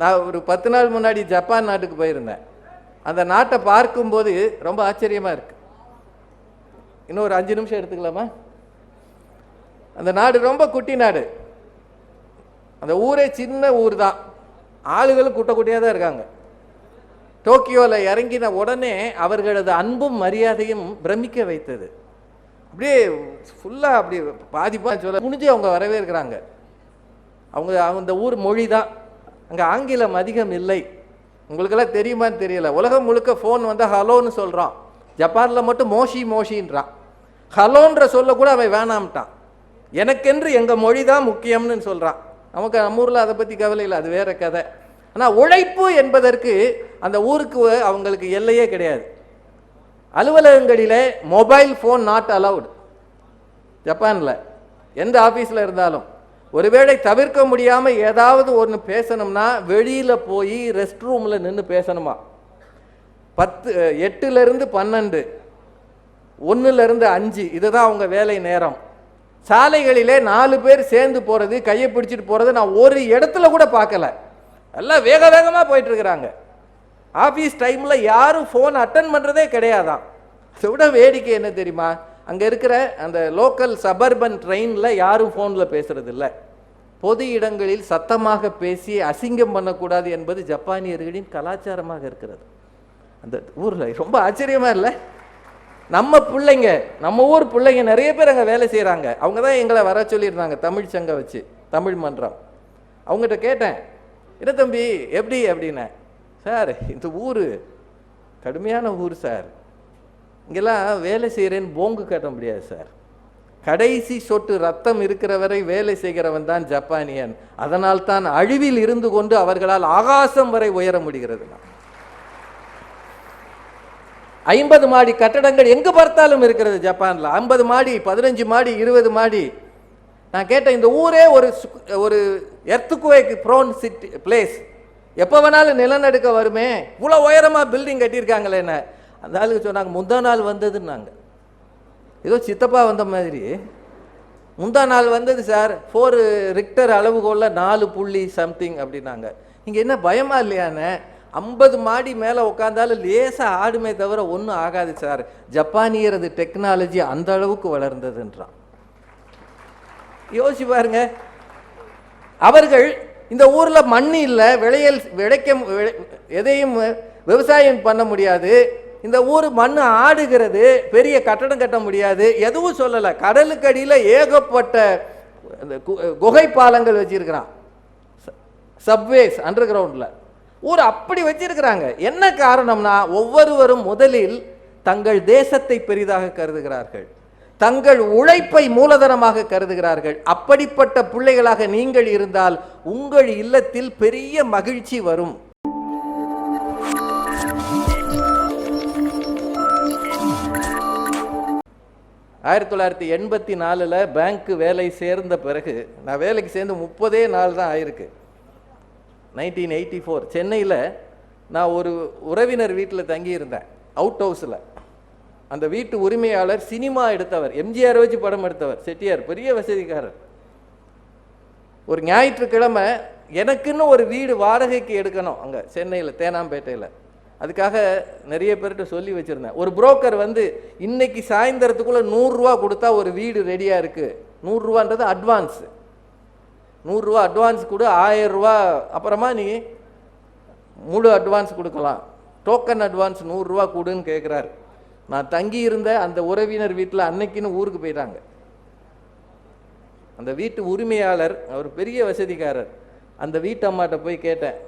நான் ஒரு பத்து நாள் முன்னாடி ஜப்பான் நாட்டுக்கு போயிருந்தேன். அந்த நாட்டை பார்க்கும்போது ரொம்ப ஆச்சரியமாக இருக்குது இன்னும் ஒரு அஞ்சு நிமிஷம் எடுத்துக்கலாமா? அந்த நாடு ரொம்ப குட்டி நாடு. அந்த ஊரே சின்ன ஊர் தான். ஆளுகளும் குட்ட குட்டியாக தான் இருக்காங்க. டோக்கியோவில் இறங்கின உடனே அவர்களது அன்பும் மரியாதையும் பிரமிக்க வைத்தது. அப்படியே ஃபுல்லாக அப்படி பாதிப்பாக சொல்ல முடிஞ்சு அவங்க வரவேற்கிறாங்க. அவங்க அந்த ஊர் மொழி தான். அங்கே ஆங்கிலம் அதிகம் இல்லை. உங்களுக்கெல்லாம் தெரியுமான்னு தெரியல. உலகம் முழுக்க ஃபோன் வந்து ஹலோன்னு சொல்கிறான் ஜப்பானில் மட்டும் மோஷி மோஷின்றான். ஹலோன்ற சொல்ல கூட அவன் வேணாம்ட்டான். எனக்கென்று எங்கள் மொழி தான் முக்கியம்னு சொல்கிறான் நமக்கு நம்ம ஊரில் அதை பற்றி கவலை இல்லை. அது வேற கதை. ஆனால் உழைப்பு என்பதற்கு அந்த ஊருக்கு அவங்களுக்கு எல்லையே கிடையாது. அலுவலகங்களில் மொபைல் ஃபோன் நாட் அலவுட் ஜப்பானில். எந்த ஆஃபீஸில் இருந்தாலும். ஒருவேளை தவிர்க்க முடியாமல் ஏதாவது ஒன்று பேசணும்னா வெளியில் போய் ரெஸ்ட் ரூமில் நின்று பேசணுமா? பத்து எட்டுலேருந்து பன்னெண்டு ஒன்றுலேருந்து அஞ்சு இதுதான் அவங்க வேலை நேரம். சாலைகளிலே நாலு பேர் சேர்ந்து போகிறது கையை பிடிச்சிட்டு போகிறது நான் ஒரு இடத்துல கூட பார்க்கல. எல்லாம் வேக வேகமாக போயிட்டுருக்குறாங்க ஆஃபீஸ் டைமில் யாரும் ஃபோன் அட்டன் பண்ணுறதே கிடையாதான். அதை விட வேடிக்கை என்ன தெரியுமா? அங்கே இருக்கிற அந்த லோக்கல் சபர்பன் ட்ரெயினில் யாரும் ஃபோனில் பேசுகிறது இல்லை பொது இடங்களில் சத்தமாக பேசி அசிங்கம் பண்ணக்கூடாது என்பது ஜப்பானியர்களின் கலாச்சாரமாக இருக்கிறது. அந்த ஊரில் ரொம்ப ஆச்சரியமாக இல்லை? நம்ம பிள்ளைங்க நம்ம ஊர் பிள்ளைங்க நிறைய பேர் அங்கே வேலை செய்கிறாங்க அவங்க தான் எங்களை வர சொல்லியிருந்தாங்க தமிழ் சங்கம் வச்சு தமிழ் மன்றம். அவங்ககிட்ட கேட்டேன் என்ன தம்பி எப்படி? அப்படின்னேன் சார் இந்த ஊர் கடுமையான ஊர் சார். இங்கெல்லாம் வேலை செய்கிறேன்னு போங்கு கட்ட முடியாது சார். கடைசி சொட்டு ரத்தம் இருக்கிற வரை வேலை செய்கிறவன் தான் ஜப்பானியன். அதனால் தான் அழிவில் இருந்து கொண்டு அவர்களால் ஆகாசம் வரை உயர முடிகிறது. ஐம்பது மாடி கட்டடங்கள் எங்கு பார்த்தாலும் இருக்கிறது ஜப்பானில். ஐம்பது மாடி பதினஞ்சு மாடி இருபது மாடி. நான் கேட்டேன் இந்த ஊரே ஒரு ஒரு எர்த்துக்குவேக்கு ப்ரோன் சிட்டி பிளேஸ். எப்போ வேணாலும் நிலநடுக்க வருமே. இவ்வளோ உயரமாக பில்டிங் கட்டியிருக்காங்களே என்ன அந்த ஆளுங்க சொன்னாங்க முந்தா நாள் வந்ததுன்னாங்க. ஏதோ சித்தப்பா வந்த மாதிரி. முந்தா நாள் வந்தது சார் ஃபோர் ரிக்டர் அளவுகோலில் நாலு புள்ளி சம்திங் அப்படின்னாங்க. இங்கே என்ன பயமா இல்லையானே? ஐம்பது மாடி மேலே உட்காந்தாலும் லேசாக ஆடுமே தவிர ஒன்றும் ஆகாது சார். ஜப்பானியரது டெக்னாலஜி அந்த அளவுக்கு வளர்ந்ததுன்றான். யோசிச்சு பாருங்க. அவர்கள் இந்த ஊரில் மண் இல்லை விளையல் விளைக்க எதையும் விவசாயம் பண்ண முடியாது. இந்த ஊர் மண் ஆடுகிறது பெரிய கட்டடம் கட்ட முடியாது எதுவும் சொல்லலை. கடலுக்கு ஏகப்பட்ட கு- குகை பாலங்கள் வச்சிருக்கிறான். சப்வேஸ் அண்டர் கிரவுண்டில் ஊர் அப்படி வச்சிருக்கிறாங்க. என்ன காரணம்னா ஒவ்வொருவரும் முதலில் தங்கள் தேசத்தை பெரிதாக கருதுகிறார்கள். தங்கள் உழைப்பை மூலதனமாக கருதுகிறார்கள். அப்படிப்பட்ட பிள்ளைகளாக நீங்கள் இருந்தால் உங்கள் இல்லத்தில் பெரிய மகிழ்ச்சி வரும். ஆயிரத்தி தொள்ளாயிரத்தி எண்பத்தி நாலில் பேங்க்கு வேலை சேர்ந்த பிறகு நான் வேலைக்கு சேர்ந்து முப்பதே நாள் தான் ஆயிருக்கு. நைன்டீன் எயிட்டி ஃபோர் சென்னையில் நான் ஒரு உறவினர் வீட்டில் தங்கியிருந்தேன் அவுட் ஹவுஸில் அந்த வீட்டு உரிமையாளர் சினிமா எடுத்தவர் எம்ஜிஆர் வச்சு படம் எடுத்தவர் செட்டியார் பெரிய வசதிக்காரர். ஒரு ஞாயிற்றுக்கிழமை எனக்குன்னு ஒரு வீடு வாடகைக்கு எடுக்கணும் அங்கே சென்னையில் தேனாம்பேட்டையில். அதுக்காக நிறைய பேர்கிட்ட சொல்லி வச்சுருந்தேன். ஒரு புரோக்கர் வந்து இன்னைக்கு சாயந்தரத்துக்குள்ளே நூறுரூவா கொடுத்தா ஒரு வீடு ரெடியாக இருக்குது நூறுரூவான்றது அட்வான்ஸு நூறுரூவா அட்வான்ஸ் கொடு ஆயரூவா அப்புறமா நீ முழு அட்வான்ஸ் கொடுக்கலாம். டோக்கன் அட்வான்ஸ் நூறுரூவா கொடுன்னு கேட்குறாரு நான் தங்கி இருந்த அந்த உறவினர் வீட்டில் அன்னைக்குன்னு ஊருக்கு போயிட்டாங்க. அந்த வீட்டு உரிமையாளர் அவர் பெரிய வசதிக்காரர். அந்த வீட்டம்மாட்ட போய் கேட்டேன்.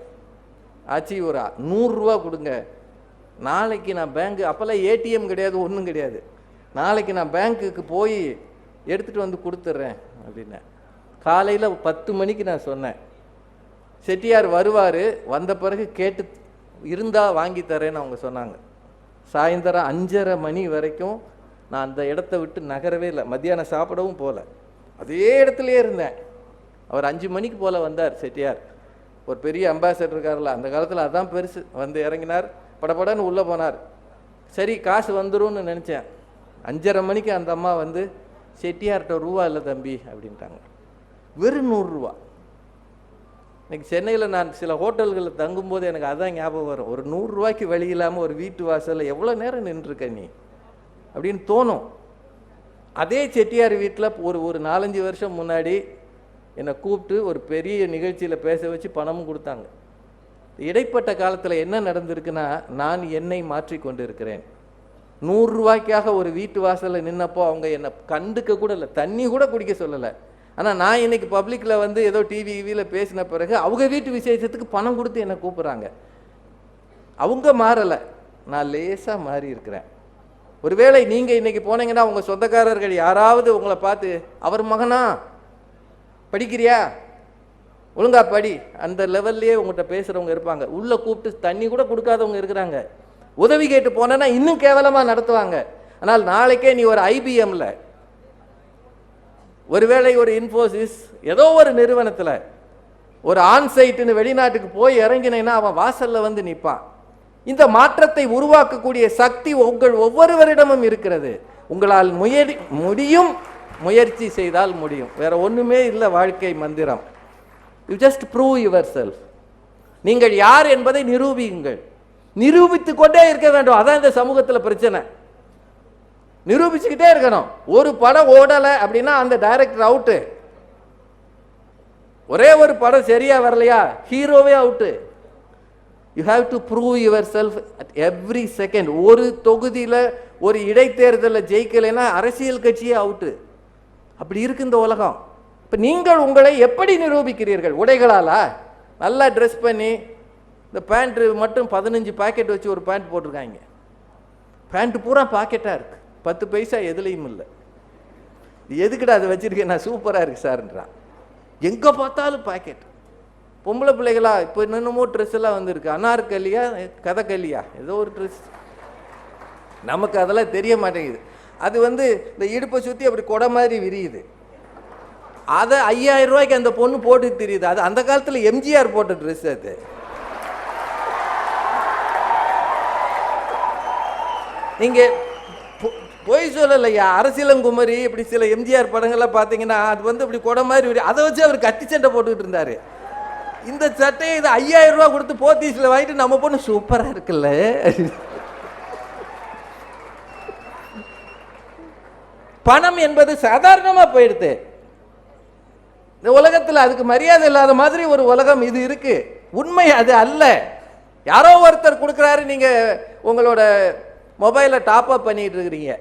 ஆச்சி ஒரு நூறுரூவா கொடுங்க. நாளைக்கு நான் பேங்க்கு அப்போல்லாம் ஏடிஎம் கிடையாது ஒன்றும் கிடையாது. நாளைக்கு நான் பேங்க்குக்கு போய் எடுத்துகிட்டு வந்து கொடுத்துட்றேன் அப்படின்னேன் காலையில் பத்து மணிக்கு நான் சொன்னேன். செட்டியார் வருவார் வந்த பிறகு கேட்டு இருந்தால் வாங்கி தரேன்னு அவங்க சொன்னாங்க. சாயந்தரம் அஞ்சரை மணி வரைக்கும் நான் அந்த இடத்த விட்டு நகரவே இல்லை. மத்தியானம் சாப்பிடவும் போகல. அதே இடத்துலையே இருந்தேன். அவர் அஞ்சு மணிக்கு போல் வந்தார் செட்டியார். ஒரு பெரிய அம்பாசடர் இருக்கார்ல அந்த காலத்தில் அதான் பெருசு. வந்து இறங்கினார் படபடன்னு உள்ளே போனார். சரி காசு வந்துடும்னு நினச்சேன். அஞ்சரை மணிக்கு அந்த அம்மா வந்து செட்டியார்கிட்ட ரூபா இல்லை தம்பி அப்படின்ட்டாங்க. வெறும் நூறுரூவா இன்னைக்கு சென்னையில் நான் சில ஹோட்டல்களில் தங்கும்போது எனக்கு அதான் ஞாபகம் வரும். ஒரு நூறுரூவாய்க்கு வழி இல்லாமல் ஒரு வீட்டு வாசலில் எவ்வளோ நேரம் நின்றுருக்க நீ? அப்படின்னு தோணும். அதே செட்டியார் வீட்டில் ஒரு ஒரு நாலஞ்சு வருஷம் முன்னாடி என்னை கூப்பிட்டு ஒரு பெரிய நிகழ்ச்சியில் பேச வச்சு பணமும் கொடுத்தாங்க. இடைப்பட்ட காலத்தில் என்ன நடந்திருக்குன்னா நான் என்னை மாற்றி கொண்டு இருக்கிறேன் நூறுரூவாய்க்காக ஒரு வீட்டு வாசலில் நின்னப்போ அவங்க என்னை கண்டுக்க கூட இல்லை தண்ணி கூட குடிக்க சொல்லலை. ஆனால் நான் இன்னைக்கு பப்ளிக்கில் வந்து ஏதோ டிவி டிவியில் பேசின பிறகு அவங்க வீட்டு விசேஷத்துக்கு பணம் கொடுத்து என்னை கூப்பிட்றாங்க. அவங்க மாறலை. நான் லேசாக மாறி இருக்கிறேன். ஒருவேளை நீங்கள் இன்னைக்கு போனீங்கன்னா உங்கள் சொந்தக்காரர்கள் யாராவது உங்களை பார்த்து அவர் மகனா? படிக்கிறியா? ஒழுங்கா படி. அந்த லெவல்லையே உங்கள்கிட்ட பேசுகிறவங்க இருப்பாங்க. உள்ளே கூப்பிட்டு தண்ணி கூட கொடுக்காதவங்க இருக்கிறாங்க. உதவி கேட்டு போனேன்னா இன்னும் கேவலமாக நடத்துவாங்க. ஆனால் நாளைக்கே நீ ஒரு ஐபிஎம்ல ஒருவேளை ஒரு இன்ஃபோசிஸ் ஏதோ ஒரு நிறுவனத்தில் ஒரு ஆன்சைட்டுன்னு வெளிநாட்டுக்கு போய் இறங்கினேன்னா அவன் வாசல்ல வந்து நிற்பான் இந்த மாற்றத்தை உருவாக்கக்கூடிய சக்தி உங்கள் ஒவ்வொருவரிடமும் இருக்கிறது. உங்களால் முயறி முடியும் முயற்சி செய்தால் முடியும். வேற ஒன்றுமே இல்லை வாழ்க்கை மந்திரம். You just prove your self நீங்கள் யார் என்பதை நிரூபியுங்கள். நிரூபித்து கொண்டே இருக்க வேண்டும். அதான் இந்த சமூகத்தில் பிரச்சனை. நிரூபிச்சுக்கிட்டே இருக்கணும். ஒரு படம் ஓடலை அப்படின்னா அந்த டைரக்டர் அவுட்டு ஒரே ஒரு படம் சரியா வரலையா? ஹீரோவே out you have to prove yourself at every second ஒரு தொகுதியில் ஒரு இடைத்தேர்தலில் ஜெயிக்கலைன்னா அரசியல் கட்சியே அவுட்டு அப்படி இருக்கு இந்த உலகம். இப்போ நீங்கள் உங்களை எப்படி நிரூபிக்கிறீர்கள்? உடைகளாலா? நல்லா ட்ரெஸ் பண்ணி இந்த பேண்ட்டு மட்டும் பதினஞ்சு பாக்கெட் வச்சு ஒரு பேண்ட் போட்டிருக்காங்க. பேண்ட்டு பூரா பாக்கெட்டாக இருக்கு. பத்து பைசா எதுலேயும் இல்லை. இது எதுக்குடா அதை வச்சுருக்கேன்? நான் சூப்பராக இருக்கு சார்ன்றான். எங்கே பார்த்தாலும் பாக்கெட் பொம்பளை பிள்ளைகளா இப்போ என்னென்னமோ ட்ரெஸ் எல்லாம் வந்திருக்கு. அனார்கல்லியா கதக்கல்லியா ஏதோ ஒரு ட்ரெஸ் நமக்கு அதெல்லாம் தெரிய மாட்டேங்குது. அது வந்து இந்த இடுப்பை சுற்றி அப்படி கொடை மாதிரி விரியுது. அதை ஐயாயிரம் ரூபாய்க்கு அந்த பொண்ணு போட்டு தெரியுது. அது அந்த காலத்தில் எம்ஜிஆர் போட்ட ட்ரெஸ் அது. நீங்கள் பொ- பொய் சொல்லலையா? அரசியலங்குமரி இப்படி சில எம்ஜிஆர் படங்கள்லாம் பார்த்தீங்கன்னா அது வந்து இப்படி கொடை மாதிரி விரி- அதை வச்சு அவர் கத்தி சண்டை போட்டுக்கிட்டு இருந்தார். இந்த சட்டையை இது ஐயாயிரம் ரூபா கொடுத்து போத்தீஸில் வாங்கிட்டு நம்ம பொண்ணு சூப்பராக இருக்குல்ல. பணம் என்பது சாதாரணமா போயிடுது. இந்த உலகத்தில் அதுக்கு மரியாதை இல்லாத மாதிரி ஒரு உலகம் இது இருக்கு. உண்மை அது அல்ல. யாரோ ஒருத்தர் கொடுக்குறாரு நீங்க உங்களோட மொபைலை டாப் அப் பண்ணிட்டு இருக்கிறீங்க.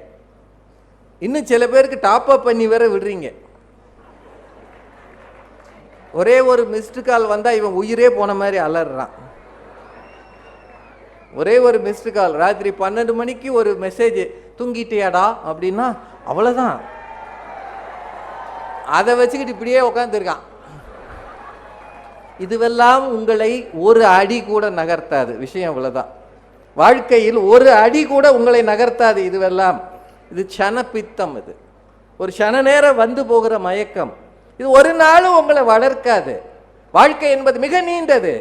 இன்னும் சில பேருக்கு டாப் அப் பண்ணி வேற விடுறீங்க. ஒரே ஒரு மிஸ்டு கால் வந்தா இவன் உயிரே போன மாதிரி அலறான். ஒரே ஒரு மிஸ்டு கால் ராத்திரி பன்னெண்டு மணிக்கு ஒரு மெசேஜ் தூங்கிட்டியாடா அப்படின்னா அவ்வளோதான் அதை வச்சுக்கிட்டு இப்படியே உட்காந்துருக்கான் இதுவெல்லாம் உங்களை ஒரு அடி கூட நகர்த்தாது. விஷயம் அவ்வளோதான் வாழ்க்கையில் ஒரு அடி கூட உங்களை நகர்த்தாது இதுவெல்லாம். இது சனப்பித்தம் இது. ஒரு சன நேரம் வந்து போகிற மயக்கம். இது ஒரு நாளும் உங்களை வளர்க்காது. வாழ்க்கை என்பது மிக நீண்டது.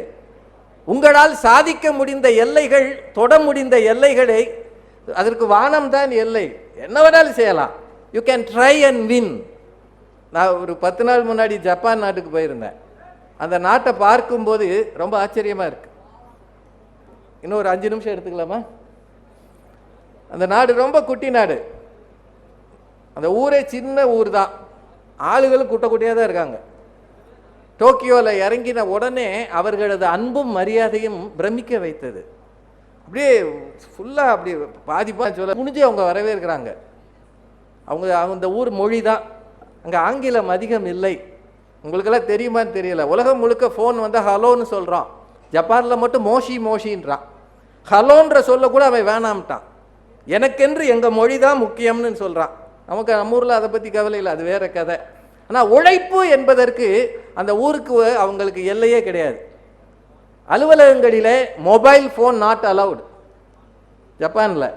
உங்களால் சாதிக்க முடிந்த எல்லைகள் தொட முடிந்த எல்லைகளை அதற்கு வானம் தான் எல்லை. என்ன வேணாலும் செய்யலாம். You can try and win நான் ஒரு பத்து நாள் முன்னாடி ஜப்பான் நாட்டுக்கு போயிருந்தேன். அந்த நாட்டை பார்க்கும்போது ரொம்ப ஆச்சரியமாக இருக்கு. இன்னும் ஒரு அஞ்சு நிமிஷம் எடுத்துக்கலாமா? அந்த நாடு ரொம்ப குட்டி நாடு. அந்த ஊரே சின்ன ஊர் தான். ஆளுகளும் குட்டை குட்டியாக தான் இருக்காங்க. டோக்கியோவில் இறங்கின உடனே அவர்களது அன்பும் மரியாதையும் பிரமிக்க வைத்தது. அப்படியே ஃபுல்லாக அப்படி பாதிப்பாக சொல்ல முடிஞ்சு அவங்க வரவே அவங்க அவங்க அந்த ஊர் மொழி தான் அங்கே ஆங்கிலம் அதிகம் இல்லை. உங்களுக்கெல்லாம் தெரியுமான்னு தெரியல. உலகம் முழுக்க ஃபோன் வந்து ஹலோன்னு சொல்கிறான் ஜப்பானில் மட்டும் மோஷி மோஷின்றான். ஹலோன்ற சொல்ல கூட அவன் வேணாம்ட்டான். எனக்கென்று எங்கள் மொழி தான் முக்கியம்னு சொல்கிறான் நமக்கு நம்ம ஊரில் அதை பற்றி கவலை இல்லை. அது வேற கதை. ஆனால் உழைப்பு என்பதற்கு அந்த ஊருக்கு அவங்களுக்கு எல்லையே கிடையாது. அலுவலகங்களில் மொபைல் ஃபோன் நாட் அலவுட் ஜப்பானில்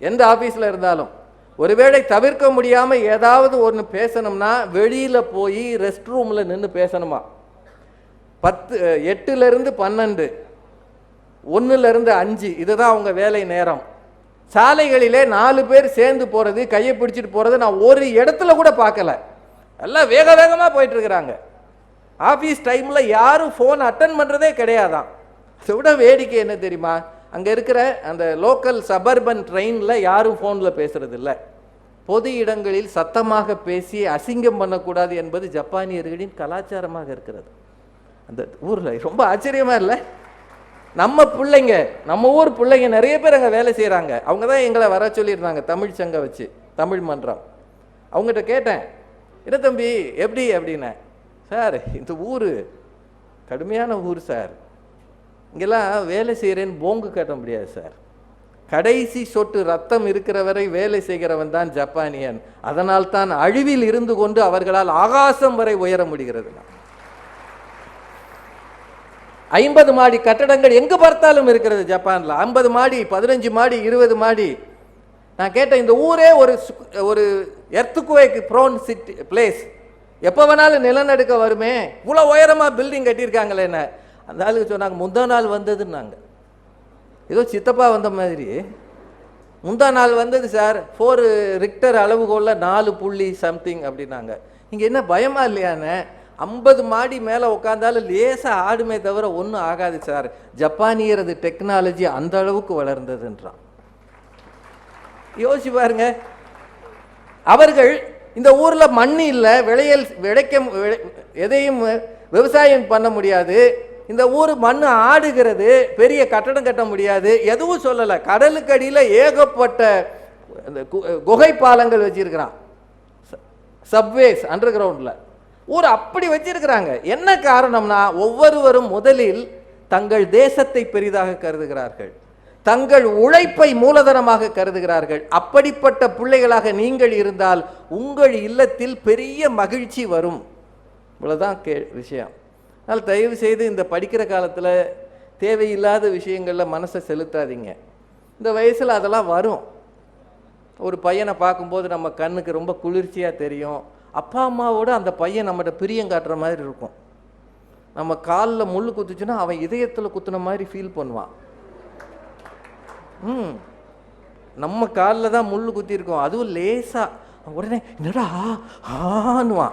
எந்த ஆஃபீஸில் இருந்தாலும் ஒருவேளை தவிர்க்க முடியாமல் ஏதாவது ஒன்று பேசணும்னா வெளியில் போய் ரெஸ்ட் ரூமில் நின்று பேசணுமா? பத்து எட்டுலேருந்து பன்னெண்டு ஒன்றுலேருந்து அஞ்சு இதுதான் அவங்க வேலை நேரம். சாலைகளிலே நாலு பேர் சேர்ந்து போகிறது கையை பிடிச்சிட்டு போகிறது நான் ஒரு இடத்துல கூட பார்க்கல. எல்லாம் வேக வேகமாக போயிட்டுருக்குறாங்க ஆஃபீஸ் டைமில் யாரும் ஃபோன் அட்டன் பண்ணுறதே கிடையாதான் அதை விட வேடிக்கை என்ன தெரியுமா? அங்கே இருக்கிற அந்த லோக்கல் சபர்பன் ட்ரெயினில் யாரும் ஃபோனில் பேசுகிறது இல்லை பொது இடங்களில் சத்தமாக பேசி அசிங்கம் பண்ணக்கூடாது என்பது ஜப்பானியர்களின் கலாச்சாரமாக இருக்கிறது. அந்த ஊரில் ரொம்ப ஆச்சரியமாக இல்லை? நம்ம பிள்ளைங்க நம்ம ஊர் பிள்ளைங்க நிறைய பேர் அங்கே வேலை செய்கிறாங்க அவங்க தான் எங்களை வர சொல்லியிருந்தாங்க தமிழ் சங்கம் வச்சு தமிழ் மன்றம். அவங்ககிட்ட கேட்டேன் என்ன தம்பி எப்படி? அப்படின்னேன் சார் இந்த ஊர் கடுமையான ஊர் சார். இங்கெல்லாம் வேலை செய்கிறேன்னு போங்கு கட்ட முடியாது சார். கடைசி சொட்டு ரத்தம் இருக்கிற வரை வேலை செய்கிறவன் தான் ஜப்பானியன். அதனால் தான் அழிவில் இருந்து கொண்டு அவர்களால் ஆகாசம் வரை உயர முடிகிறது. ஐம்பது மாடி கட்டடங்கள் எங்கு பார்த்தாலும் இருக்கிறது ஜப்பானில். ஐம்பது மாடி பதினஞ்சு மாடி இருபது மாடி. நான் கேட்டேன் இந்த ஊரே ஒரு ஒரு எர்த்துக்குவேக்கு ப்ரோன் சிட்டி பிளேஸ். எப்போ வேணாலும் நிலநடுக்க வருமே? இவ்வளோ உயரமாக பில்டிங் கட்டியிருக்காங்களே என்ன? அந்த ஆளுக்கு சொன்னாங்க முந்தா நாள் வந்ததுன்னாங்க. ஏதோ சித்தப்பா வந்த மாதிரி. முந்தா நாள் வந்தது சார். ஃபோர் ரிக்டர் அளவுகோலில் நாலு புள்ளி சம்திங் அப்படின்னாங்க. இங்கே என்ன பயமா இல்லையானே ஐம்பது மாடி மேலே உட்காந்தாலும் லேசாக ஆடுமே தவிர ஒன்றும் ஆகாது சார். ஜப்பானியரது டெக்னாலஜி அந்த அளவுக்கு வளர்ந்ததுன்றான். யோசிச்சு பாருங்க. அவர்கள் இந்த ஊரில் மண் இல்லை விளையல் விளைக்க எதையும் விவசாயம் பண்ண முடியாது. இந்த ஊர் மண் ஆடுகிறது பெரிய கட்டடம் கட்ட முடியாது. எதுவும் சொல்லலை. கடலுக்கு அடியில் ஏகப்பட்ட கு- குகை பாலங்கள் வச்சிருக்கிறான். சப்வேஸ் அண்டர் கிரவுண்டில் ஊர் அப்படி வச்சிருக்கிறாங்க. என்ன காரணம்னா ஒவ்வொருவரும் முதலில் தங்கள் தேசத்தை பெரிதாக கருதுகிறார்கள். தங்கள் உழைப்பை மூலதனமாக கருதுகிறார்கள். அப்படிப்பட்ட பிள்ளைகளாக நீங்கள் இருந்தால் உங்கள் இல்லத்தில் பெரிய மகிழ்ச்சி வரும். இவ்வளோதான் கே விஷயம். அதனால் தயவு செய்து இந்த படிக்கிற காலத்தில் தேவையில்லாத விஷயங்களில் மனசை செலுத்தாதீங்க. இந்த வயசில் அதெல்லாம் வரும். ஒரு பையனை பார்க்கும்போது நம்ம கண்ணுக்கு ரொம்ப குளிர்ச்சியாக தெரியும். அப்பா அம்மாவோட அந்த பையன் நம்மகிட்ட பிரியம் காட்டுற மாதிரி இருக்கும். நம்ம காலில் முள் குத்துச்சுன்னா அவன் இதயத்தில் குத்துன மாதிரி ஃபீல் பண்ணுவான். ம். நம்ம காலில் தான் முள் குத்திருக்கோம் அதுவும் லேசாக உடனே என்னடா? ஆன்னுவான்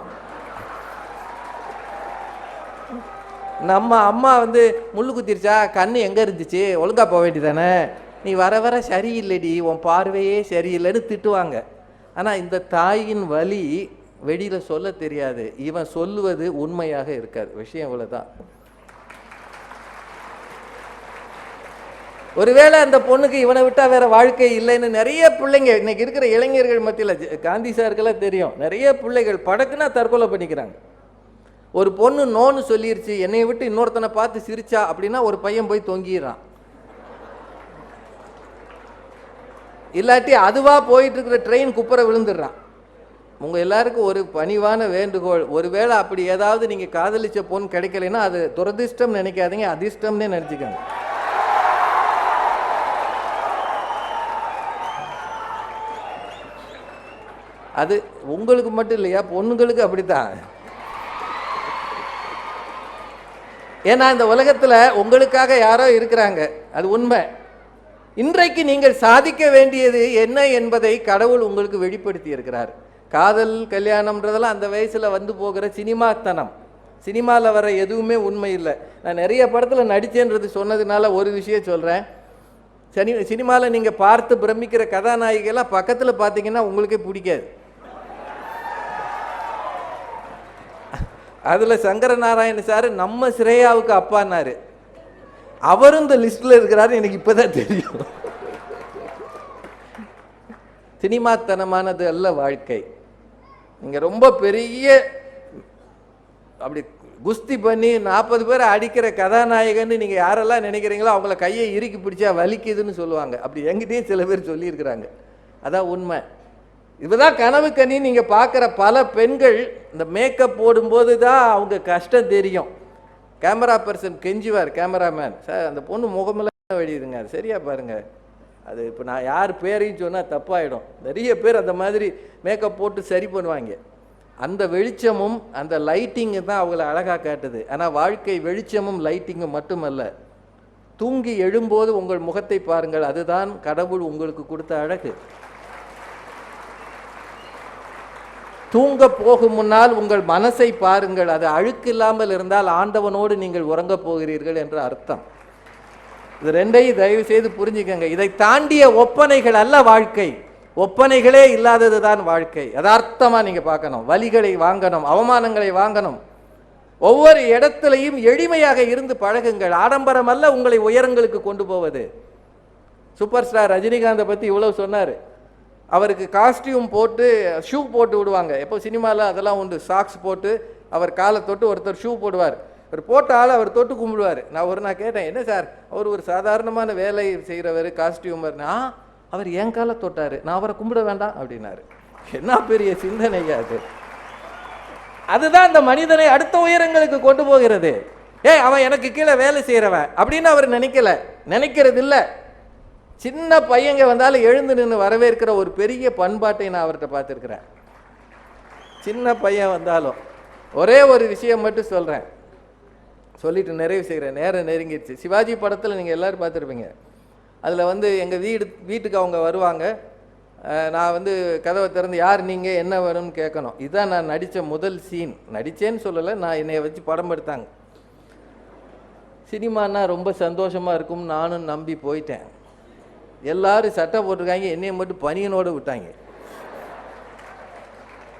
நம்ம அம்மா வந்து முள் குத்திருச்சா? கண் எங்கே இருந்துச்சு? ஒழுங்கா போக வேண்டியதானே? நீ வர வர சரியில்லைடி. உன் பார்வையே சரியில்லைன்னு திட்டுவாங்க. ஆனால் இந்த தாயின் வலி வெளியில் சொல்ல தெரியாது. இவன் சொல்லுவது உண்மையாக இருக்காது. விஷயம் இவ்வளோதான் ஒருவேளை அந்த பொண்ணுக்கு இவனை விட்டால் வேற வாழ்க்கை இல்லைன்னு நிறைய பிள்ளைங்க இன்னைக்கு இருக்கிற இளைஞர்கள் மத்தியில் காந்தி சாருக்கெல்லாம் தெரியும். நிறைய பிள்ளைகள் படக்குனா தற்கொலை பண்ணிக்கிறாங்க. ஒரு பொண்ணு நோன்னு சொல்லிருச்சு என்னை விட்டு இன்னொருத்தனை பார்த்து சிரிச்சா அப்படின்னா ஒரு பையன் போய் தொங்கிடுறான். இல்லாட்டி அதுவா போயிட்டு இருக்கிற ட்ரெயின் குப்புற விழுந்துடுறான். உங்க எல்லாருக்கும் ஒரு பணிவான வேண்டுகோள். ஒருவேளை அப்படி ஏதாவது நீங்க காதலிச்ச பொண்ணு கிடைக்கலைன்னா அது துரதிர்ஷ்டம் நினைக்காதீங்க அதிர்ஷ்டம்னே நினைச்சுக்கோங்க. அது உங்களுக்கு மட்டும் இல்லையா? பொண்ணுங்களுக்கு அப்படித்தான். ஏன்னா இந்த உலகத்தில் உங்களுக்காக யாரோ இருக்கிறாங்க. அது உண்மை. இன்றைக்கு நீங்கள் சாதிக்க வேண்டியது என்ன என்பதை கடவுள் உங்களுக்கு வெளிப்படுத்தி இருக்கிறார். காதல் கல்யாணம்ன்றதெல்லாம் அந்த வயசில் வந்து போகிற சினிமாத்தனம். சினிமாவில் வர எதுவுமே உண்மை இல்லை. நான் நிறைய படத்தில் நடித்தேன்றது சொன்னதுனால ஒரு விஷயம் சொல்கிறேன் சனி சினிமாவில் நீங்கள் பார்த்து பிரமிக்கிற கதாநாயகிகள்லாம் பக்கத்தில் பார்த்தீங்கன்னா உங்களுக்கே பிடிக்காது. அதில் சங்கரநாராயண சார் நம்ம ஸ்ரேயாவுக்கு அப்பானாரு அவரும் இந்த லிஸ்ட்டில் இருக்கிறாரு எனக்கு இப்போ தான் தெரியும். சினிமாத்தனமானது அல்ல வாழ்க்கை. நீங்கள் ரொம்ப பெரிய அப்படி குஸ்தி பண்ணி நாற்பது பேரை அடிக்கிற கதாநாயகன்னு நீங்கள் யாரெல்லாம் நினைக்கிறீங்களோ அவங்கள கையை இறுக்கி பிடிச்சா வலிக்குதுன்னு சொல்லுவாங்க. அப்படி எங்கிட்டயும் சில பேர் சொல்லியிருக்கிறாங்க. அதான் உண்மை. இதுதான் கனவு கனி நீங்கள் பார்க்குற பல பெண்கள் இந்த மேக்கப் போடும்போது தான் அவங்க கஷ்டம் தெரியும். கேமரா பர்சன் கெஞ்சுவார் கேமராமேன் சார் அந்த பொண்ணு முகமெல்லாம் வழியுதுங்க அது சரியா பாருங்க. அது இப்போ நான் யார் பேரையும் சொன்னால் தப்பாயிடும். நிறைய பேர் அந்த மாதிரி மேக்கப் போட்டு சரி பண்ணுவாங்க. அந்த வெளிச்சமும் அந்த லைட்டிங்கு தான் அவங்கள அழகாக காட்டுது. ஆனால் வாழ்க்கை வெளிச்சமும் லைட்டிங்கும் மட்டுமல்ல. தூங்கி எழும்போது உங்கள் முகத்தை பாருங்கள் அதுதான் கடவுள் உங்களுக்கு கொடுத்த அழகு. தூங்க போகும் முன்னால் உங்கள் மனசை பாருங்கள். அது அழுக்கு இல்லாமல் இருந்தால் ஆண்டவனோடு நீங்கள் உறங்கப் போகிறீர்கள் என்று அர்த்தம். இது ரெண்டையும் தயவு செய்து புரிஞ்சுக்கங்க. இதை தாண்டிய ஒப்பனைகள் அல்ல வாழ்க்கை. ஒப்பனைகளே இல்லாதது தான் வாழ்க்கை. யதார்த்தமாக நீங்கள் பார்க்கணும். வலிகளை வாங்கணும். அவமானங்களை வாங்கணும். ஒவ்வொரு இடத்துலையும் எளிமையாக இருந்து பழகுங்கள். ஆடம்பரம் அல்ல உங்களை உயரங்களுக்கு கொண்டு போவது. சூப்பர் ஸ்டார் ரஜினிகாந்தை பற்றி இவ்வளவு சொன்னார். அவருக்கு காஸ்டியூம் போட்டு ஷூ போட்டு விடுவாங்க. எப்போ சினிமாவில் அதெல்லாம் உண்டு. சாக்ஸ் போட்டு அவர் காலை தொட்டு ஒருத்தர் ஷூ போடுவார். அவர் போட்ட ஆள் அவர் தொட்டு கும்பிடுவார். நான் ஒரு நான் கேட்டேன் என்ன சார்? அவர் ஒரு சாதாரணமான வேலை செய்கிறவர் காஸ்டியூமர்னா அவர் என் காலை தொட்டார். நான் அவரை கும்பிட வேண்டாம் அப்படின்னாரு. என்ன பெரிய சிந்தனையா அது. அதுதான் அந்த மனிதனை அடுத்த உயரங்களுக்கு கொண்டு போகிறது. ஏய் அவன் எனக்கு கீழே வேலை செய்கிறவன் அப்படின்னு அவர் நினைக்கல. நினைக்கிறது இல்லை சின்ன பையங்க வந்தாலும் எழுந்து நின்று வரவேற்கிற ஒரு பெரிய பண்பாட்டை நான் அவர்கிட்ட பார்த்துருக்குறேன். சின்ன பையன் வந்தாலும் ஒரே ஒரு விஷயம் மட்டும் சொல்கிறேன் சொல்லிட்டு நிறைவு செய்கிறேன். நேரம் நெருங்கிடுச்சு. சிவாஜி படத்தில் நீங்கள் எல்லாரும் பார்த்துருப்பீங்க. அதில் வந்து எங்கள் வீடு வீட்டுக்கு அவங்க வருவாங்க. நான் வந்து கதவை திறந்து யார் நீங்கள் என்ன வேணும்னு கேட்கணும். இதுதான் நான் நடித்த முதல் சீன் நடித்தேன்னு சொல்லலை நான் என்னைய வச்சு படம் எடுத்தாங்க. சினிமானா ரொம்ப சந்தோஷமாக இருக்கும் நானும் நம்பி போயிட்டேன். எல்லாரும் சட்டை போட்டிருக்காங்க என்னையை மட்டும் பனியனோடு விட்டாங்க.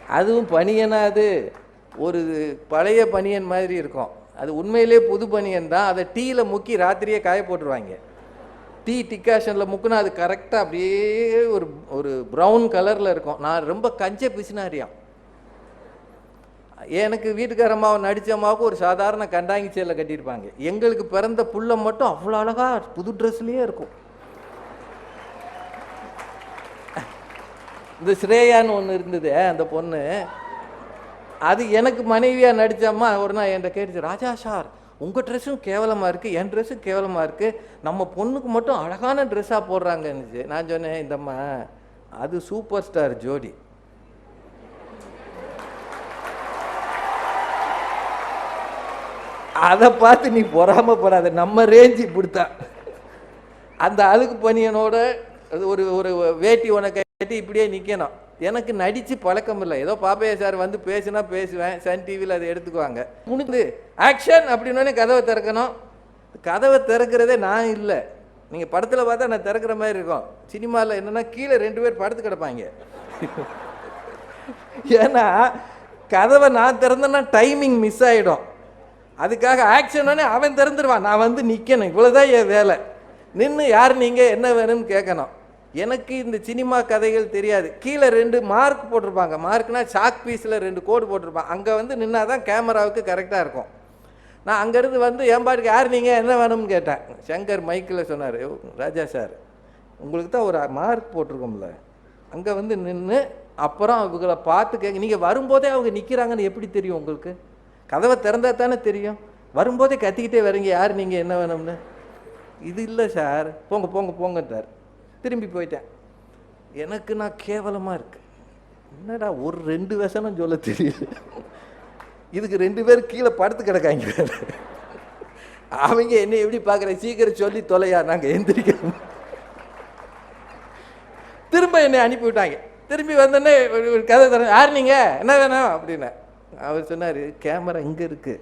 அதுவும் பனியனா அது? ஒரு பழைய பனியன் மாதிரி இருக்கும். அது உண்மையிலே புது பனியன் தான். அதை டீயில் முக்கி ராத்திரியே காய போட்டுருவாங்க. டீ டிக்காஷனில் முக்குனா அது கரெக்டாக அப்படியே ஒரு ஒரு ப்ரௌன் கலரில் இருக்கும். நான் ரொம்ப கஞ்ச பிசினாரியாம் எனக்கு வீட்டுக்கார அம்மாவை நடித்த அம்மாவுக்கு ஒரு சாதாரண கண்டாங்கி சேலை கட்டியிருப்பாங்க. எங்களுக்கு பிறந்த புள்ள மட்டும் அவ்வளோ அழகாக புது ட்ரெஸ்லேயே இருக்கும். இந்த ஸ்ரேயான்னு ஒன்று இருந்தது அந்த பொண்ணு. அது எனக்கு மனைவியாக நடித்தம்மா ஒரு நாள் என்கிட்ட கேட்டுச்சு ராஜா சார் உங்கள் ட்ரெஸ்ஸும் கேவலமாக இருக்குது என் ட்ரெஸ்ஸும் கேவலமாக இருக்குது நம்ம பொண்ணுக்கு மட்டும் அழகான ட்ரெஸ்ஸாக போடுறாங்கன்னுச்சு. நான் சொன்னேன் இந்தம்மா அது சூப்பர் ஸ்டார் ஜோடி. அதை பார்த்து நீ பொறாமப்படாத நம்ம ரேஞ்சு இப்படித்தான். அந்த அழுக்கு பனியனோட அது ஒரு ஒரு வேட்டி உனக்கு இப்படியே நிற்கணும் எனக்கு நடித்து பழக்கம் இல்லை. ஏதோ பாப்பையா சார் வந்து பேசுனா பேசுவேன். சன் டிவியில் அதை எடுத்துக்குவாங்க. முடிந்து ஆக்ஷன் அப்படின்னோடனே கதவை திறக்கணும். கதவை திறக்கிறதே நான் இல்லை. நீங்கள் படத்தில் பார்த்தா நான் திறக்கிற மாதிரி இருக்கும். சினிமாவில் என்னென்னா கீழே ரெண்டு பேர் படுத்து கிடப்பாங்க. ஏன்னா கதவை நான் திறந்தேன்னா டைமிங் மிஸ் ஆகிடும் அதுக்காக ஆக்ஷனோடனே அவன் திறந்துருவான். நான் வந்து நிற்கணும் இவ்வளோதான் என் வேலை. நின்று யார் நீங்கள் என்ன வேணும்னு கேட்கணும். எனக்கு இந்த சினிமா கதைகள் தெரியாது. கீழே ரெண்டு மார்க் போட்டிருப்பாங்க. மார்க்னா சாக் பீஸில் ரெண்டு கோடு போட்டிருப்பாங்க. அங்கே வந்து நின்னா தான் கேமராவுக்கு கரெக்டாக இருக்கும். நான் அங்கேருந்து வந்து என் பாட்டுக்கு யார் நீங்கள் என்ன வேணும்னு கேட்டேன். சங்கர் மைக்கில் சொன்னார். ராஜா சார் உங்களுக்கு தான் ஒரு மார்க் போட்டிருக்கோம்ல. அங்கே வந்து நின்று அப்புறம் அவங்கள பார்த்து கேட்க நீங்கள் வரும்போதே அவங்க நிற்கிறாங்கன்னு எப்படி தெரியும் உங்களுக்கு? கதவை திறந்தா தானே தெரியும். வரும்போதே கத்திக்கிட்டே வரீங்க. யார் நீங்கள் என்ன வேணும்னு? இது இல்லை சார். போங்க போங்க போங்கன்றார் திரும்பி போயிட்டேன். எனக்கு நான் கேவலமாக இருக்கு. என்னடா ஒரு ரெண்டு வசனம் சொல்ல தெரியல. இதுக்கு ரெண்டு பேர் கீழே படுத்து கிடக்காங்க அவங்க என்ன எப்படி பார்க்குற? சீக்கிரம் சொல்லி தொலையா? நாங்கள் எந்திரிக்கணும் திரும்ப என்னை அனுப்பிவிட்டாங்க திரும்பி வந்தோடனே ஒரு- கதை தர யார் நீங்கள் என்ன வேணும்? அப்படின்னேன். அவர் சொன்னார் கேமரா இங்கே இருக்குது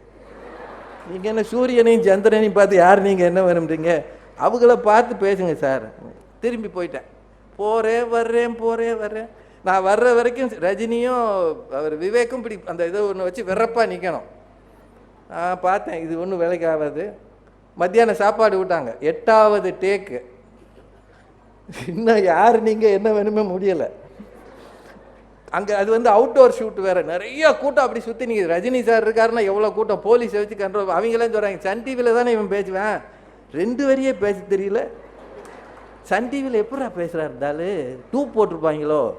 நீங்கள் என்ன சூரியனையும் சந்திரனையும் பார்த்து யார் நீங்கள் என்ன வேணும்ன்றீங்க? அவங்கள பார்த்து பேசுங்க சார். திரும்பி போயிட்டேன். போகிறேன் வர்றேன் போகிறேன் வர்றேன் நான் வர்ற வரைக்கும் ரஜினியும் அவர் விவேக்கும் பிடி அந்த இதை ஒன்று வச்சு வெறப்பாக நிற்கணும் நான் பார்த்தேன் இது ஒன்றும் வேலைக்கு ஆகாது. மத்தியானம் சாப்பாடு விட்டாங்க எட்டாவது டேக்கு இன்னும் யார் நீங்கள் என்ன வேணுமே முடியலை. அங்கே அது வந்து அவுட்டோர் ஷூட் வேறு. நிறைய கூட்டம் அப்படி சுற்றி நீங்கள் ரஜினி சார் இருக்காருன்னா எவ்வளோ கூட்டம்? போலீஸை வச்சு கண்ட்ரோல் அவங்களாம் சொல்கிறாங்க சன் டிவியில் தானே இவன் பேசுவேன்? ரெண்டு வரியே பேச தெரியல. சன் டிவியில் எப்படா பேசுகிறா இருந்தாலும் டூப் போட்டிருப்பாங்களோ?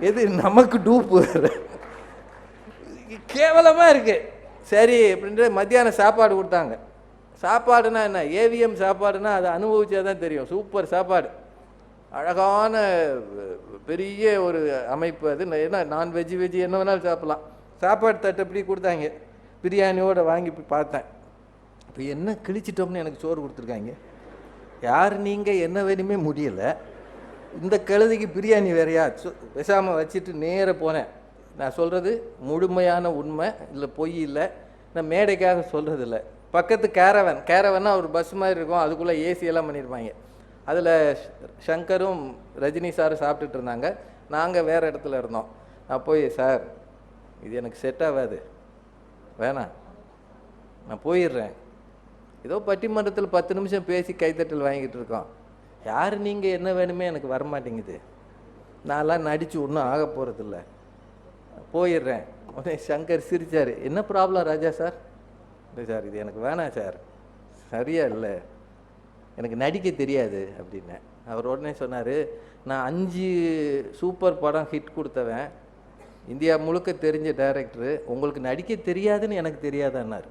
எது நமக்கு டூப் கேவலமாக இருக்கு. சரி அப்படின்ட்டு மத்தியானம் சாப்பாடு கொடுத்தாங்க. சாப்பாடுனா என்ன? ஏவிஎம் சாப்பாடுனா அதை அனுபவிச்சா தான் தெரியும். சூப்பர் சாப்பாடு. அழகான பெரிய ஒரு அமைப்பு அது. ந- என்ன நான்வெஜ் வெஜ் என்ன வேணாலும் சாப்பிட்லாம். சாப்பாடு தட்டு அப்படி கொடுத்தாங்க. பிரியாணியோட வாங்கி போய் பார்த்தேன். இப்போ என்ன கிழிச்சிட்டோம்னு எனக்கு சோறு கொடுத்துருக்காங்க. யார் நீங்கள் என்ன வேணுமே முடியலை. இந்த கழுதைக்கு பிரியாணி வேறையா? பேசாமல் வச்சுட்டு நேராக போனேன். நான் சொல்கிறது முழுமையான உண்மை இல்லை பொய் இல்லை. நான் மேடைக்காக சொல்கிறது இல்லை. பக்கத்து கேரவன் கேரவன்னா ஒரு பஸ் மாதிரி இருக்கும். அதுக்குள்ளே ஏசியெல்லாம் பண்ணியிருப்பாங்க அதில் ஷங்கரும் ரஜினி சாரும் சாப்பிட்டுட்டு இருந்தாங்க. நாங்கள் வேறு இடத்துல இருந்தோம். நான் போய் சார் இது எனக்கு செட் ஆகாது. வேணாம். நான் போயிடுறேன். ஏதோ பட்டிமன்றத்தில் பத்து நிமிஷம் பேசி கைத்தட்டல் வாங்கிட்டு இருக்கோம். யார் நீங்கள் என்ன வேணுமே எனக்கு வரமாட்டேங்குது. நான்லாம் நடித்து ஒன்றும் ஆக போகிறதில்ல போயிடுறேன். உடனே சங்கர் சிரித்தார் என்ன ப்ராப்ளம் ராஜா சார்? இல்லை சார் இது எனக்கு வேணாம் சார். சரியா இல்லை. எனக்கு நடிக்க தெரியாது அப்படின்னேன் அவர் உடனே சொன்னார் நான் அஞ்சு சூப்பர் படம் ஹிட் கொடுத்தவன். இந்தியா முழுக்க தெரிஞ்ச டைரக்டரு உங்களுக்கு நடிக்க தெரியாதுன்னு எனக்கு தெரியாதன்னார்.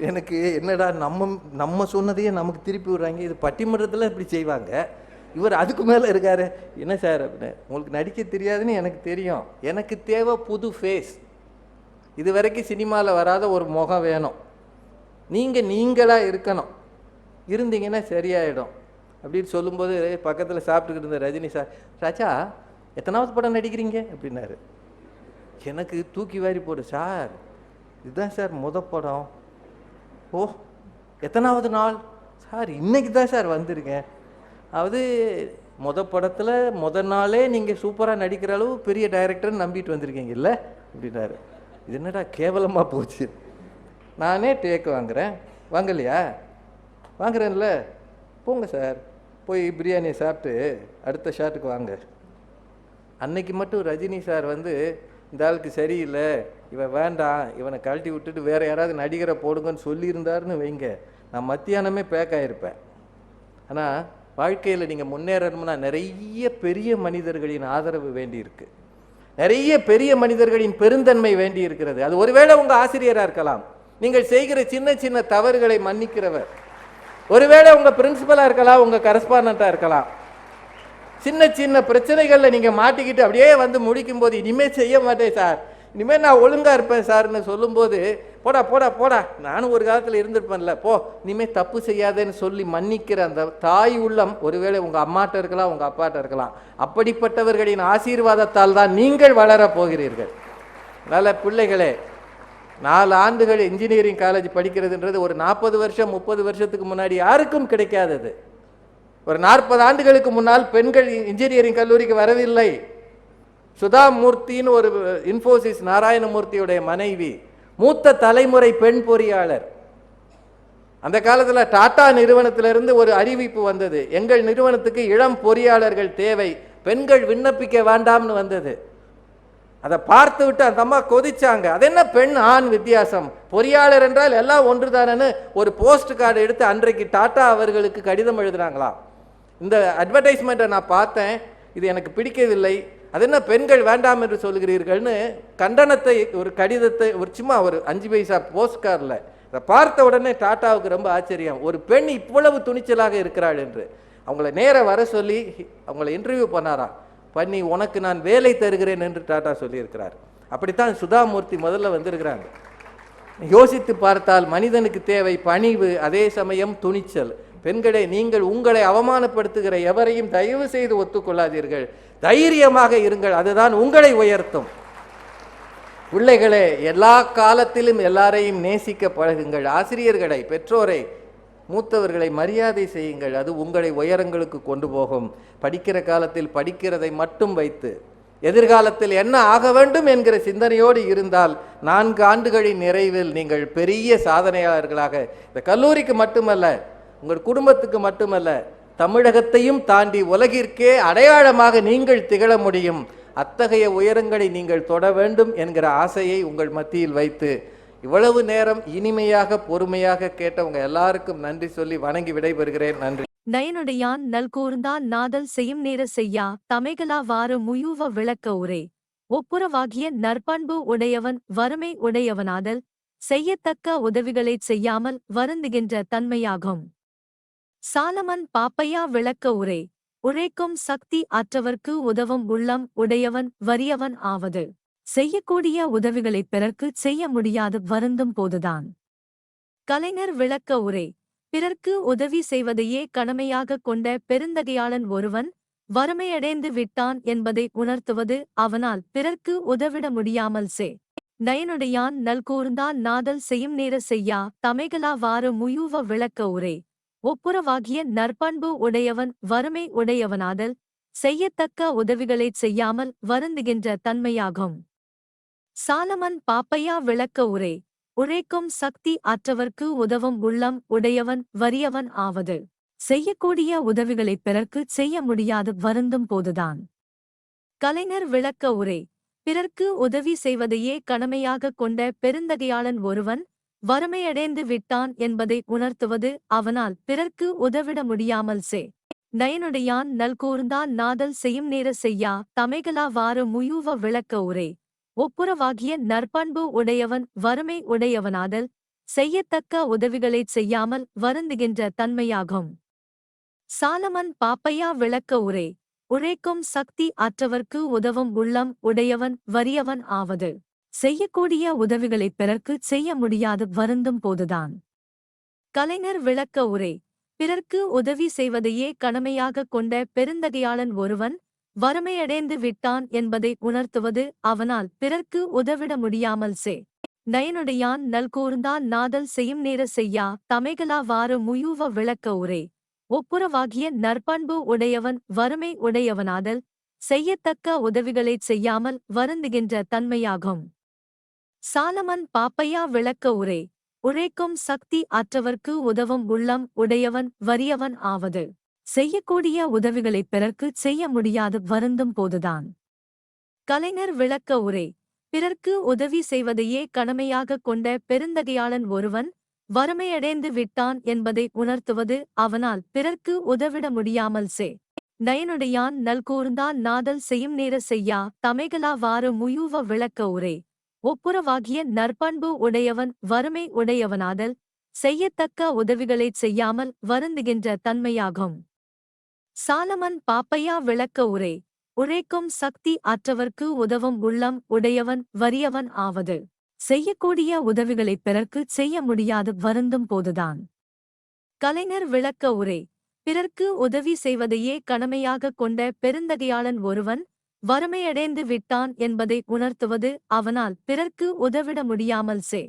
எனக்கு என்னடா நம்ம நம்ம சொன்னதையே நமக்கு திருப்பி விடுறாங்க. இது பட்டிமன்றத்தில் இப்படி செய்வாங்க. இவர் அதுக்கு மேலே இருக்காரு. என்ன சார் அப்படின்னு. உங்களுக்கு நடிக்க தெரியாதுன்னு எனக்கு தெரியும். எனக்கு தேவை புது ஃபேஸ் இது வரைக்கும் சினிமாவில் வராத ஒரு முகம் வேணும். நீங்கள் நீங்களாக இருக்கணும். இருந்தீங்கன்னா சரியாயிடும். அப்படின்னு சொல்லும்போது பக்கத்தில் சாப்பிட்டுக்கிட்டு இருந்த ரஜினி சார் ராஜா எத்தனாவது படம் நடிக்கிறீங்க? அப்படின்னாரு. எனக்கு தூக்கி வாரி போடு சார் இதுதான் சார் முத படம். ஓ எத்தனாவது நாள்? சார் இன்னைக்கு தான் சார் வந்திருக்கேன். அதாவது முத படத்தில் முத நாளே நீங்கள் சூப்பராக நடிக்கிற அளவு பெரிய டைரக்டர்னு நம்பிட்டு வந்திருக்கீங்கல்ல அப்படின்னாரு. இது என்னடா கேவலமாக போச்சு? நானே டேக் வாங்குறேன். வாங்கலையா? வாங்குறேன்ல. போங்க சார். போய் பிரியாணியை சாப்பிட்டு அடுத்த ஷாட்டுக்கு வாங்க. அன்னைக்கு மட்டும் ரஜினி சார் வந்து இந்த ஆளுக்கு சரியில்லை. இவன் வேண்டாம். இவனை கழட்டி விட்டுட்டு வேற யாராவது நடிகரை போடுங்கன்னு சொல்லியிருந்தாருன்னு வைங்க. நான் மத்தியானமே பேக் ஆகிருப்பேன் ஆனால் வாழ்க்கையில் நீங்கள் முன்னேறணும்னா நிறைய பெரிய மனிதர்களின் ஆதரவு வேண்டியிருக்கு. நிறைய பெரிய மனிதர்களின் பெருந்தன்மை வேண்டி இருக்கிறது அது ஒருவேளை உங்கள் ஆசிரியராக இருக்கலாம். நீங்கள் செய்கிற சின்ன சின்ன தவறுகளை மன்னிக்கிறவர். ஒருவேளை உங்கள் பிரின்சிபலாக இருக்கலாம் உங்கள் கரஸ்பாண்டாக இருக்கலாம். சின்ன சின்ன பிரச்சனைகளில் நீங்கள் மாட்டிக்கிட்டு அப்படியே வந்து முடிக்கும் போது இனிமேல் செய்ய மாட்டேன் சார். இனிமேல் நான் ஒழுங்காக இருப்பேன் சார்னு சொல்லும்போது போடா போடா போடா. நானும் ஒரு காலத்தில் இருந்திருப்பேன்ல. போ. இனிமேல் தப்பு செய்யாதேன்னு சொல்லி மன்னிக்கிற அந்த தாய் உள்ளம் ஒருவேளை உங்கள் அம்மாட்ட இருக்கலாம் உங்கள் அப்பாட்ட இருக்கலாம். அப்படிப்பட்டவர்களின் ஆசீர்வாதத்தால் தான் நீங்கள் வளரப் போகிறீர்கள். நல்ல பிள்ளைகளே நாலு ஆண்டுகள் இன்ஜினியரிங் காலேஜ் படிக்கிறதுன்றது ஒரு நாற்பது வருஷம் முப்பது வருஷத்துக்கு முன்னாடி யாருக்கும் கிடைக்காதது. ஒரு நாற்பது ஆண்டுகளுக்கு முன்னால் பெண்கள் இன்ஜினியரிங் கல்லூரிக்கு வரவில்லை. சுதா மூர்த்தின்னு ஒரு இன்ஃபோசிஸ் நாராயணமூர்த்தியுடைய மனைவி மூத்த தலைமுறை பெண் பொறியாளர். அந்த காலத்தில் டாடா நிறுவனத்திலிருந்து ஒரு அறிவிப்பு வந்தது. எங்கள் நிறுவனத்துக்கு இளம் பொறியாளர்கள் தேவை பெண்கள் விண்ணப்பிக்க வேண்டாம்னு வந்தது. அதை பார்த்து விட்டு அந்த அம்மா கொதிச்சாங்க. அது என்ன பெண் ஆண் வித்தியாசம்? பொறியாளர் என்றால் எல்லாம் ஒன்றுதானன்னு ஒரு போஸ்ட் கார்டு எடுத்து அன்றைக்கு டாடா அவர்களுக்கு கடிதம் எழுதுனாங்களாம். இந்த அட்வர்டைஸ்மெண்ட்டை நான் பார்த்தேன். இது எனக்கு பிடிக்கவில்லை. அது என்ன பெண்கள் வேண்டாம் என்று சொல்கிறீர்கள்னு கண்டனத்தை ஒரு கடிதத்தை ஒரு சும்மா ஒரு அஞ்சு பைசா போஸ்ட் கார்டில் அதை பார்த்த உடனே டாட்டாவுக்கு ரொம்ப ஆச்சரியம். ஒரு பெண் இவ்வளவு துணிச்சலாக இருக்கிறாள் என்று. அவங்கள நேர வர சொல்லி அவங்கள இன்டர்வியூ பண்ணாராம். பண்ணி உனக்கு நான் வேலை தருகிறேன் என்று டாட்டா சொல்லியிருக்கிறார். அப்படித்தான் சுதாமூர்த்தி முதல்ல வந்திருக்கிறாங்க. யோசித்து பார்த்தால் மனிதனுக்கு தேவை பணிவு அதே சமயம் துணிச்சல். பெண்களே நீங்கள் உங்களை அவமானப்படுத்துகிற எவரையும் தயவு செய்து ஒத்துக்கொள்ளாதீர்கள். தைரியமாக இருங்கள் அதுதான் உங்களை உயர்த்தும். பிள்ளைகளே எல்லா காலத்திலும் எல்லாரையும் நேசிக்க பழகுங்கள். ஆசிரியர்களை பெற்றோரை மூத்தவர்களை மரியாதை செய்யுங்கள். அது உங்களை உயரங்களுக்கு கொண்டு போகும். படிக்கிற காலத்தில் படிக்கிறதை மட்டும் வைத்து எதிர்காலத்தில் என்ன ஆக வேண்டும் என்கிற சிந்தனையோடு இருந்தால் நான்கு ஆண்டுகளின் நிறைவில் நீங்கள் பெரிய சாதனையாளர்களாக இந்த கல்லூரிக்கு மட்டுமல்ல உங்கள் குடும்பத்துக்கு மட்டுமல்ல தமிழகத்தையும் தாண்டி உலகிற்கே அடையாளமாக நீங்கள் திகழ முடியும். அத்தகைய உயரங்களை நீங்கள் தொட வேண்டும் என்கிற ஆசையை உங்கள் மத்தியில் வைத்து இவ்வளவு நேரம் இனிமையாக பொறுமையாக கேட்டவங்க எல்லாருக்கும் நன்றி சொல்லி வணங்கி விடைபெறுகிறேன். நன்றி. நயனுடையான் நல்கூர்ந்தான் நாதல் செய்யும் நேர செய்யா தமைகளா வார முயூவ விளக்க உரை. ஒப்புரவாகிய நற்பண்பு உடையவன் வறுமை உடையவனாதல் செய்யத்தக்க உதவிகளைச் செய்யாமல் வருந்துகின்ற தன்மையாகும். சாலமன் பாப்பையா விளக்க உரை உழைக்கும் சக்தி அற்றவர்க்கு உதவும் உள்ளம் உடையவன் வறியவன் ஆவது. செய்யக்கூடிய உதவிகளைப் பிறர்க்குச் செய்ய முடியாது வருந்தும் போதுதான். கலைஞர் விளக்க உரை பிறர்க்கு உதவி செய்வதையே கடமையாகக் கொண்ட பெருந்தகையாளன் ஒருவன் வறுமையடைந்து விட்டான் என்பதை உணர்த்துவது அவனால் பிறர்க்கு உதவிட முடியாமல் சே. நயனுடையான் நல்கூர்ந்தான் நாதல் செய்யும் நேர செய்யா தமைகளா வாறு முயூவ விளக்க உரே ஒப்புரவாகிய நற்பண்பு உடையவன் வறுமை உடையவனாதல் செய்யத்தக்க உதவிகளைச் செய்யாமல் வருந்துகின்ற தன்மையாகும். சாலமன் பாப்பையா விளக்க உரே உழைக்கும் சக்தி அற்றவர்க்கு உதவும் உள்ளம் உடையவன் வறியவன் ஆவது. செய்யக்கூடிய உதவிகளைப் பிறர்க்கு செய்ய முடியாது வருந்தும் போதுதான். கலைஞர் விளக்க உரை பிறர்க்கு உதவி செய்வதையே கடமையாகக் கொண்ட பெருந்தகையாளன் ஒருவன் வறுமையடைந்து விட்டான் என்பதை உணர்த்துவது அவனால் பிறர்க்கு உதவிட முடியாமல் சே. நயனுடையான் நல்கூர்ந்தான் நாதல் செய்யும் நேர செய்யா தமைகளா வாறு முயூவ விளக்க உரை. ஒப்புரவாகிய நற்பண்பு உடையவன் வறுமை உடையவனாதல் செய்யத்தக்க உதவிகளைச் செய்யாமல் வருந்துகின்ற தன்மையாகும். சாலமன் பாப்பையா விளக்க உரை. உழைக்கும் சக்தி அற்றவர்க்கு உதவும் உள்ளம் உடையவன் வறியவன் ஆவது. செய்யக்கூடிய உதவிகளைப் பிறர்க்கு செய்ய முடியாது வருந்தும் போதுதான். கலைஞர் விளக்க உரை. பிறர்க்கு உதவி செய்வதையே கடமையாகக் கொண்ட பெருந்தகையாளன் ஒருவன் வறுமையடைந்து விட்டான் என்பதை உணர்த்துவது அவனால் பிறர்க்கு உதவிட முடியாமல் சே. நயனுடையான் நல்கூர்ந்தான் நாதல் செய்யும் நேர செய்யா தமைகளா வாறு முயூவ விளக்க உரை. ஒப்புரவாகிய நற்பண்பு உடையவன் வறுமை உடையவனாதல் செய்யத்தக்க உதவிகளைச் செய்யாமல் வருந்துகின்ற தன்மையாகும். சாலமன் பாப்பையா விளக்க உரை. உழைக்கும் சக்தி அற்றவர்க்கு உதவும் உள்ளம் உடையவன் வறியவன் ஆவது. செய்யக்கூடிய உதவிகளைப் பிறர்க்கு செய்ய முடியாது வருந்தும் போதுதான். கலைஞர் விளக்க உரை. பிறர்க்கு உதவி செய்வதையே கடமையாகக் கொண்ட பெருந்தகையாளன் ஒருவன் வறுமையடைந்து விட்டான் என்பதை உணர்த்துவது அவனால் பிறர்க்கு உதவிட முடியாமல் சே. நயனுடையான் நல்கூர்ந்தான் நாதல் செய்யும் நேர செய்யா தமைகளா வாறு முயூவ விளக்க உரை. ஒப்புரவாகிய நற்பண்பு உடையவன் வறுமை உடையவனாதல் செய்யத்தக்க உதவிகளைச் செய்யாமல் வருந்துகின்ற தன்மையாகும். சாலமன் பாப்பையா விளக்க உரை உழைக்கும் சக்தி அற்றவர்க்கு உதவும் உள்ளம் உடையவன் வறியவன் ஆவது. செய்யக்கூடிய உதவிகளைப் பிறர்க்கு செய்ய முடியாது வருந்தும் போதுதான். கலைஞர் விளக்க உரை பிறர்க்கு உதவி செய்வதையே கடமையாகக் கொண்ட பெருந்தகையாளன் ஒருவன் வறுமையடைந்து விட்டான் என்பதை உணர்த்துவது அவனால் பிறர்க்கு உதவிட முடியாமல் சே.